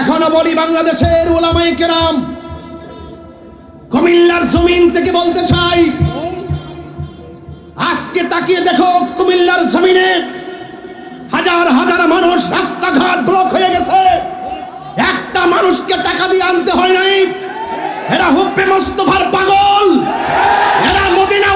এখনও বলি বাংলাদেশের ওলামাই কেরাম, কুমিল্লার জমিন থেকে বলতে চাই, আজকে তাকিয়ে দেখো কুমিল্লার জমিনে হাজার হাজার মানুষ রাস্তাঘাট ব্লক হয়ে গেছে। একটা মানুষকে টাকা দিয়ে আনতে হয় নাই। এরা হুপ্পে মোস্তফার পাগল। এরা মদিনাওয়ালার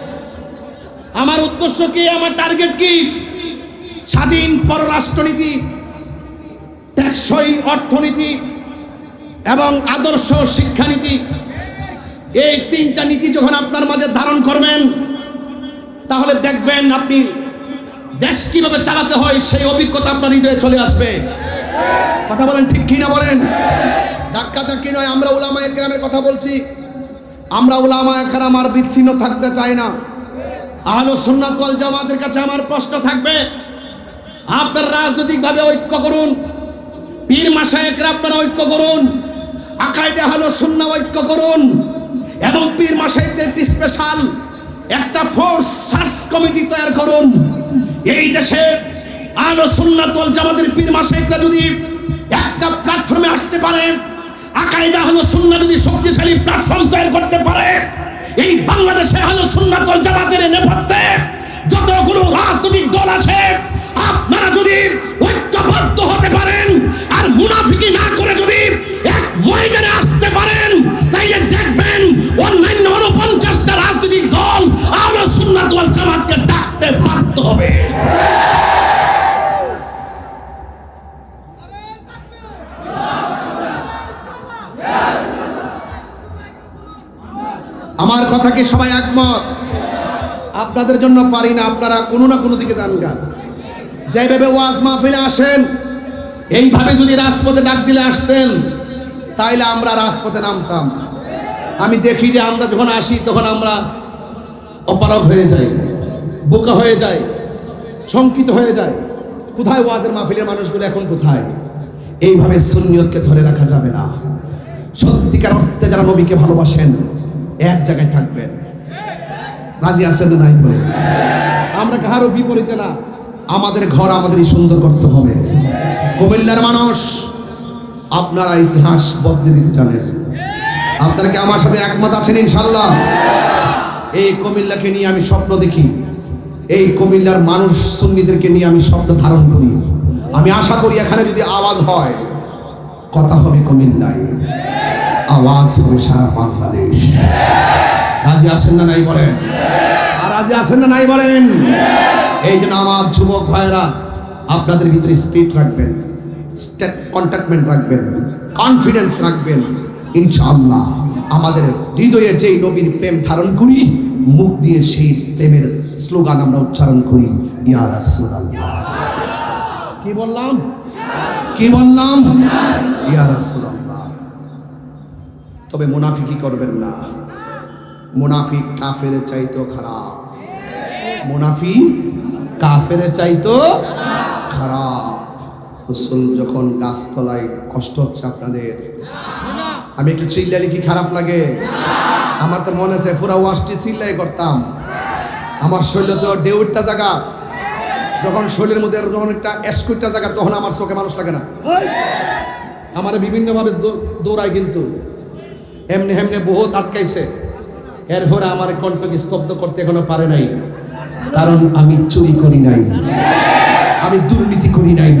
আমার উদ্দেশ্য কি? আমার টার্গেট কি? স্বাধীন পররাষ্ট্রনীতি, টেকসই অর্থনীতি এবং আদর্শ শিক্ষানীতি। এই তিনটা নীতি যখন আপনার মাঝে ধারণ করবেন, তাহলে দেখবেন আপনি দেশ কীভাবে চালাতে হয়, সেই অভিজ্ঞতা আপনার হৃদয়ে চলে আসবে। কথা বলেন ঠিক কি না বলেন? ধাক্কা ধাক্কি নয়, আমরা উলামা একরামের কথা বলছি। আমরা উলামা একরাম আর বিচ্ছিন্ন থাকতে চাই না। আহলো সুন্নাত ওয়াল জামাতের কাছে আমার প্রশ্ন থাকবে। আপনার রাজনৈতিকভাবে ঐক্য করুন। পীর মাসায়েকরা আপনারা ঐক্য করুন। আকাইদে আহলো সুন্নাহ ঐক্য করুন। এবং পীর মাসায়েকদের একটি স্পেশাল একটা ফোর্স সার্চ কমিটি তৈরি করুন। এই দেশে আলো সুন্নাত ওয়াল জামাতের পীর মাসায়েকরা যদি একটা প্ল্যাটফর্মে আসতে পারে আকাইদা হলো সুন্নাহ যদি শক্তিশালী প্ল্যাটফর্ম তৈরি করতে পারে এই বাংলাদেশে আলো সুন্নাত জামাতের নেপথ্যে যতগুলো রাজনৈতিক দল আছে, আপনারা যদি ঐক্যবদ্ধ হতে পারেন আর মুনাফিকি না করে যদি এক ময়দানে আসতে পারেন, তাইলে দেখবেন অন্যান্য কথা কি সবাই একমত? আপনাদের জন্য পারি না, আপনারা কোনো না কোনো দিকে যান গা। যেভাবে ওয়াজ মাহফিলে আসেন, এইভাবে যদি রাজপথে ডাক দিলে আসতেন, তাইলে আমরা রাজপথে নামতাম। আমি দেখি যে আমরা যখন আসি, তখন আমরা অপারগ হয়ে যাই, বোকা হয়ে যাই, শঙ্কিত হয়ে যায় কোথায় ওয়াজের মাহফিলের মানুষগুলো এখন কোথায়? এইভাবে সুন্নিয়তকে ধরে রাখা যাবে না। সত্যিকার অর্থে যারা নবীকে ভালোবাসেন এক জায়গায় থাকবেন। রাজি আছেন না নাই বলে আমরা কারও বিপরীতে না। আমাদের ঘর আমাদেরই সুন্দর করতে হবে। কুমিল্লার মানুষ আপনারা ইতিহাস বদলে দিতে জানেন। আপনারা কি আমার সাথে একমত আছেন ইনশাল্লাহ এই কুমিল্লাকে নিয়ে আমি স্বপ্ন দেখি। এই কুমিল্লার মানুষ সুন্নিদেরকে নিয়ে আমি স্বপ্ন ধারণ করি। আমি আশা করি এখানে যদি আওয়াজ হয় কথা হবে কুমিল্লায়। আওয়াজ হবে সারা বাংলাদেশ রাজি আছেন না নাই বলেন? আর রাজি আছেন না নাই বলেন? এই জন্য আমার যুবক ভাইরা আপনাদের ভিতরে স্পিড রাখবেন কন্ট্যাক্টমেন্ট রাখবেন কনফিডেন্স রাখবেন। ইনশাআল্লাহ আমাদের হৃদয়ে যেই নবীর প্রেম ধারণ করি মুখ দিয়ে সেই প্রেমের স্লোগান আমরা উচ্চারণ করি ইয়া রাসূলুল্লাহ। কি বললাম? কি বললাম? ইয়া রাসূলুল্লাহ। তবে মুনাফিকি করবেন না। মুনাফিক কাফের চাইতো খারাপ। মুনাফি কাফের চাইতো খারাপ। রসুল যখন গাছতলায়, কষ্ট হচ্ছে আপনাদের। আমি একটু চিল্লালে কি খারাপ লাগে। আমার তো মনে আছে পুরা ওয়াশটি চিল্লাই করতাম। আমার শরীরে তো ডেউটটা জায়গা যখন শরীরের মধ্যে যখন একটা এসকুটটা জায়গা তখন আমার চোখে মানুষ লাগে না। আমার বিভিন্নভাবে দৌড়ায় কিন্তু। এমনি এমনি বহুত আটকাইছে। এরপরে আমার কণ্ঠকে স্তব্ধ করতে এখনও পারে নাই। কারণ আমি চুরি করি নাই। আমি দুর্নীতি করি নাই।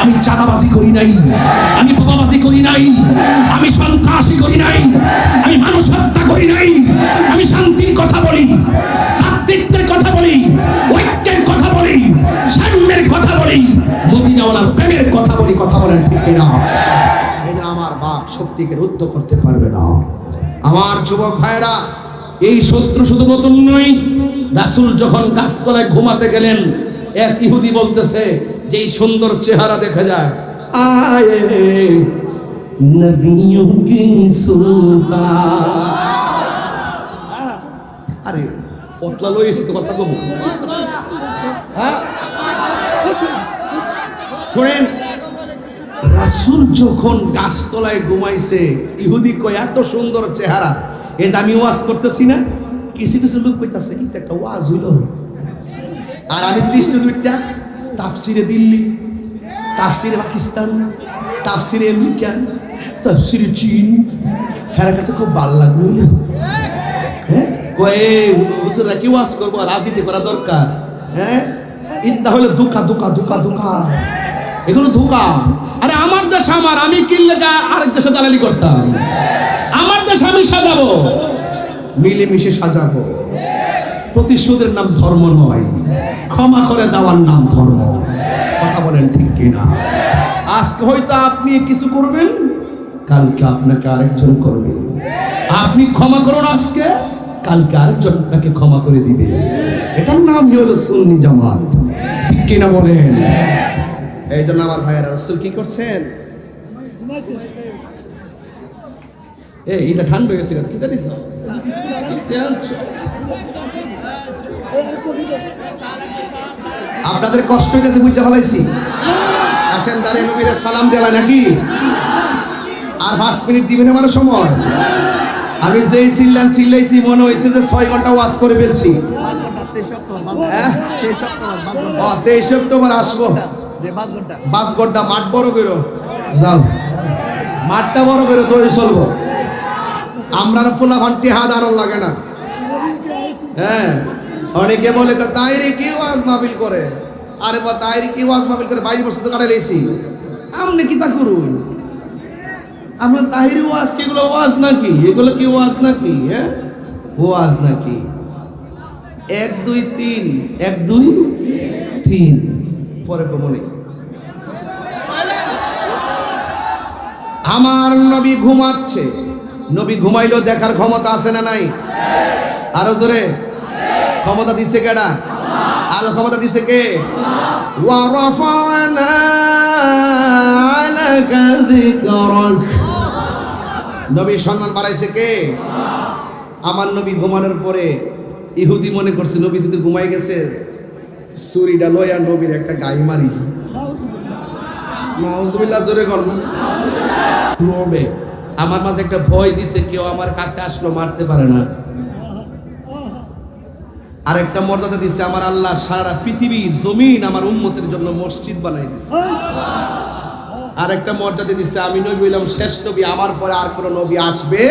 আমি চাঁদাবাজি করি নাই। আমি বোমাবাজি করি নাই। আমি সন্ত্রাসী করি নাই। আমি মানুষ হত্যা করি নাই। আমি শান্তির কথা বলি। ভ্রাতৃত্বের কথা বলি। ঐক্যের কথা বলি। সাম্যের কথা বলি। মদিনাওয়ালার প্রেমের কথা বলি। কথা বলেন ঠিক বাপ শক্তিকে রুদ্ধ করতে পারবে না। আমার যুবক ভাইরা এই শত্রু শুধু নয়, রাসুল যখন গাছতলায় ঘুমাতে গেলেন, এক ইহুদি বলতেছে, যে এই সুন্দর চেহারা দেখা যায়। আরে, পতলা তো কথা হ্যাঁ? শোনেন রাসুল যখন গাছতলায় ঘুমাইছে, ইহুদি কয়, এত সুন্দর চেহারা। এই যে আমি ওয়াজ করতেছি না? কিছু কিছু লোক কইতাছে, এটা একটা ওয়াজ হইল আর আমি দৃষ্টি দুইটা তাফসিরে দিল্লি, তাফসিরে পাকিস্তান, তাফসিরে আমেরিকা, তাফসিরে চীন, হেরার কাছে খুব ভালো লাগল না হ্যাঁ? কয়ে কি ওয়াজ করব? রাজনীতি করা দরকার। হ্যাঁ? ইন্দা হলো দুকা দুকা দুকা দুকা এগুলো ধোকা। আরে আমার দেশ আমার, আমি কিনলে আরেক দেশে দালালি করতাম। আমার দেশ আমি সাজাবো। মিলেমিশে সাজাবো। প্রতিশোধের নাম ধর্ম নয়। ক্ষমা করে দেওয়ার নাম ধর্ম। কথা বলেন ঠিক কিনা? আজকে হয়তো আপনি কিছু করবেন, কালকে আপনাকে আরেকজন করবে। আপনি ক্ষমা করুন আজকে, কালকে আরেকজন তাকে ক্ষমা করে দিবে। এটার নামই হলো সুন্নি জামাত। ঠিক কিনা বলেন? এই জন্য আমার ভাইয়েরা রসুল কি করছেন? এ এটা ঠান্ডা হয়ে গেছে কিটা দিছ? আপনাদের কষ্ট হইতেছে বুঝতে ফেলাইছি আসেন দাঁড়িয়ে নবীরে সালাম দেওয়া নাকি? আর পাঁচ মিনিট দিবেন আমার সময়। আমি যেই চিল্লান চিল্লাইছি মনে হয়েছে যে ছয় ঘণ্টা ওয়াজ করে ফেলছি। হ্যাঁ? তেইশ অক্টোবর আসব। পাঁচ ঘণ্টা। মাঠ বড় করো। যাও। মাঠটা বড় করে, তৈরি চলবো। আমরা ফুলা ঘন্টি হাত আরও লাগে না। হ্যাঁ অনেকে বলে তো তাইরে কি ওয়াজ মাহফিল করে? আরে বা তাইরে কি ওয়াজ মাহফিল করে? বাইশ বছর তো কাটাইলেছি আমনে কি তা করুন? আমরা তাহিরি ওয়াজ কি এগুলো ওয়াজ নাকি? এগুলো কি ওয়াজ নাকি? হ্যাঁ? ওয়াজ নাকি। এক, দুই, তিন। এক, দুই, তিন। পরে কমনে আমার নবী ঘুমাচ্ছে। নবী ঘুমাইলেও দেখার ক্ষমতা আছে না নাই? আরও জোরে। ক্ষমতা দিছে কেডা? আর ক্ষমতা দিছে কে? ওয়ারাফানা আলাকা যিকরাক। নবী সম্মান বাড়াইছে কে? আমার নবী ঘুমানোর পরে ইহুদি মনে করছে, নবী যদি ঘুমাই গেছে ছুরিটা লইয়া নবীর একটা গাই মারি জোরে রবে আমার মাঝে একটা ভয় দিছে, কেউ আমার কাছে আসলো, মারতে পারে না। আর একটা মর্যাদা দিছে, আমার আল্লাহ সারা পৃথিবীর জমিন আমার উম্মতের জন্য মসজিদ বানাই দিছে। আর একটা মর্যাদা দিচ্ছে আমি নবী হইলাম শেষ নবী, আমার পরে আর কোনো নবী আসবে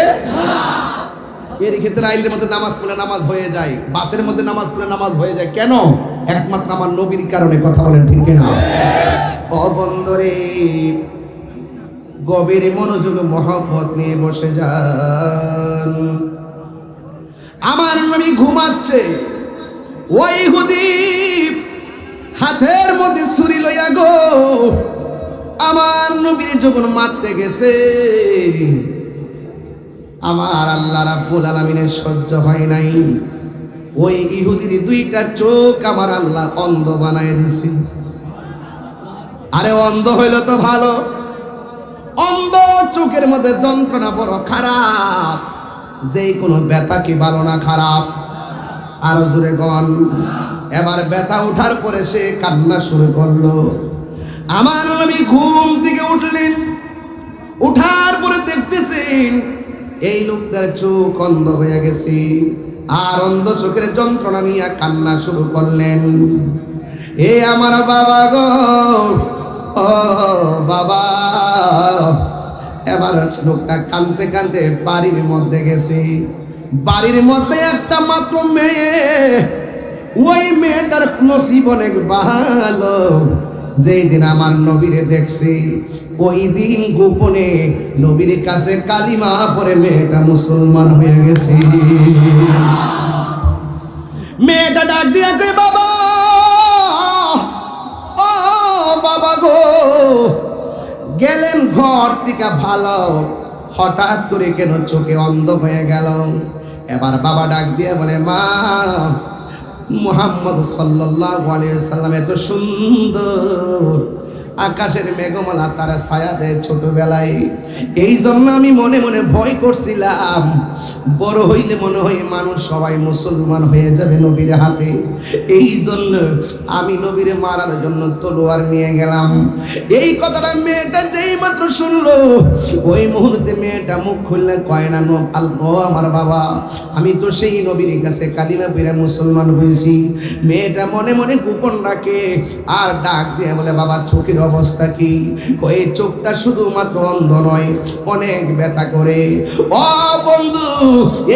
এর ক্ষেত্রে আইলের মধ্যে নামাজ পড়লে নামাজ হয়ে যায়, বাসের মধ্যে নামাজ পড়লে নামাজ হয়ে যায়। কেন? একমাত্র আমার নবীর কারণে কথা বলেন ঠিক না অবন্দরে গভীর মনোযোগ, মহব্বত নিয়ে বসে যান। আমার নবী ঘুমাচ্ছে। ওই হুদি হাতের মধ্যে ছুরি লইয়া গো, আমার নবীর যখন মারতে গেছে আমার আল্লাহ রাব্বুল আলামিনের সহ্য হয় নাই। ওই ইহুদির দুইটা চোখ আমার আল্লাহ অন্ধ বানায় দিছে। আরে অন্ধ হইল তো ভালো। অন্ধ চোখের মধ্যে যন্ত্রণা বড় খারাপ। যেই কোনো ব্যথা কি ভালো না খারাপ? আরও জোরে গন এবার ব্যথা ওঠার পরে সে কান্না শুরু করল। আমার নবী ঘুম থেকে উঠলেন। উঠার পরে দেখতেছেন এই লোকটার চোখ অন্ধ হয়ে গেছে। আর অন্ধ চোখের যন্ত্রণা নিয়ে কান্না শুরু করলেন। এ আমার বাবা গো, ও বাবা, এবার লোকটা কানতে কানতে বাড়ির মধ্যে গেছে। বাড়ির মধ্যে একটা মাত্র মেয়ে, ওই মেয়েটার নসিব অনেক ভালো। যেই দিন আমার নবীরে দেখছি, ওই দিন গোপনে নবীর কাছে কালিমা পরে মেয়েটা মুসলমান হয়ে গেছে। মেয়েটা ডাক দিয়ে কই বাবা, ও বাবা গো, গেলেন ঘর থেকে ভালো। হঠাৎ করে কেন চোখে অন্ধ হয়ে গেল? এবার বাবা ডাক দিয়ে বলে, মা মুহাম্মদ সাল্লাল্লাহু আলাইহি সাল্লাম এত সুন্দর। আকাশের মেঘমালা তারা ছায়া ছোটবেলায়। এই জন্য আমি মনে মনে ভয় করছিলাম। বড় হইলে মনে হয় মানুষ সবাই মুসলমান হয়ে যাবে নবীর হাতে। এই জন্য আমি নবীরে মারার জন্য তলোয়ার নিয়ে গেলাম। এই কথাটা মেয়েটা যেই মাত্র শুনলো, ওই মুহূর্তে মেয়েটা মুখ খুললে কয় না আল্লাহ আমার বাবা, আমি তো সেই নবীর কাছে কালিমা পেরে মুসলমান হয়েছি। মেয়েটা মনে মনে গোপন রাখে আর ডাক দিয়ে বলে, বাবা, চোখের অবস্থা কি? ওই চোখটা শুধুমাত্র অন্ধ নয় অনেক ব্যথা করে। ও বন্ধু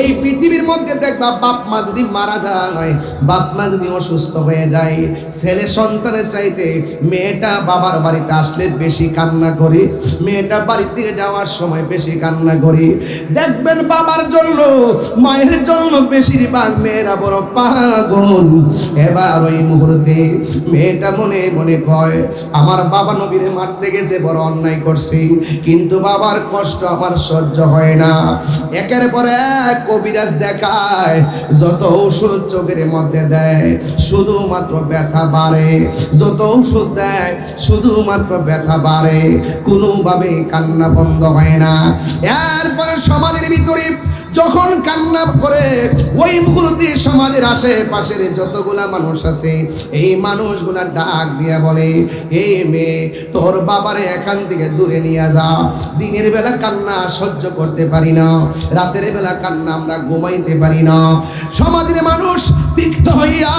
এই পৃথিবীর মধ্যে দেখবা বাপ মা যদি মারা যায় বাপ মা যদি অসুস্থ হয়ে যায়, ছেলে সন্তানের চাইতে মেয়েটা বাবার বাড়িতে আসলে বেশি কান্না করে, মেয়েটা বাড়ি থেকে যাওয়ার সময় বেশি কান্না করে। দেখবেন বাবার জন্য, মায়ের জন্য বেশিরভাগ মেয়েরা বড় পাগল। এবার ওই মুহূর্তে মেয়েটা মনে মনে কয়, আমার বাবা নবীরে মারতে গেছে বড় অন্যায় করছি, কিন্তু বাবার কষ্ট আমার সহ্য হয় না। একের পর এক কবিরাজ দেখায়, যত ওষুধ চোখের মধ্যে দেয়, শুধুমাত্র ব্যথা বাড়ে। যত ওষুধ দেয়, শুধুমাত্র ব্যথা বাড়ে। কোনোভাবে কান্না বন্ধ হয় না। এরপরে সমাজের ভিতরে যখন কান্না করে, ওই মুহূর্তে সমাজের আশেপাশের যতগুলা মানুষ আছে, এই মানুষগুলা ডাক দিয়া বলে এই মেয়ে, তোর বাবারে এখান থেকে দূরে নিয়ে যা। দিনের বেলা কান্না সহ্য করতে পারি না, রাতের বেলা কান্না আমরা ঘুমাইতে পারি না। সমাজের মানুষ তিক্ত হইয়া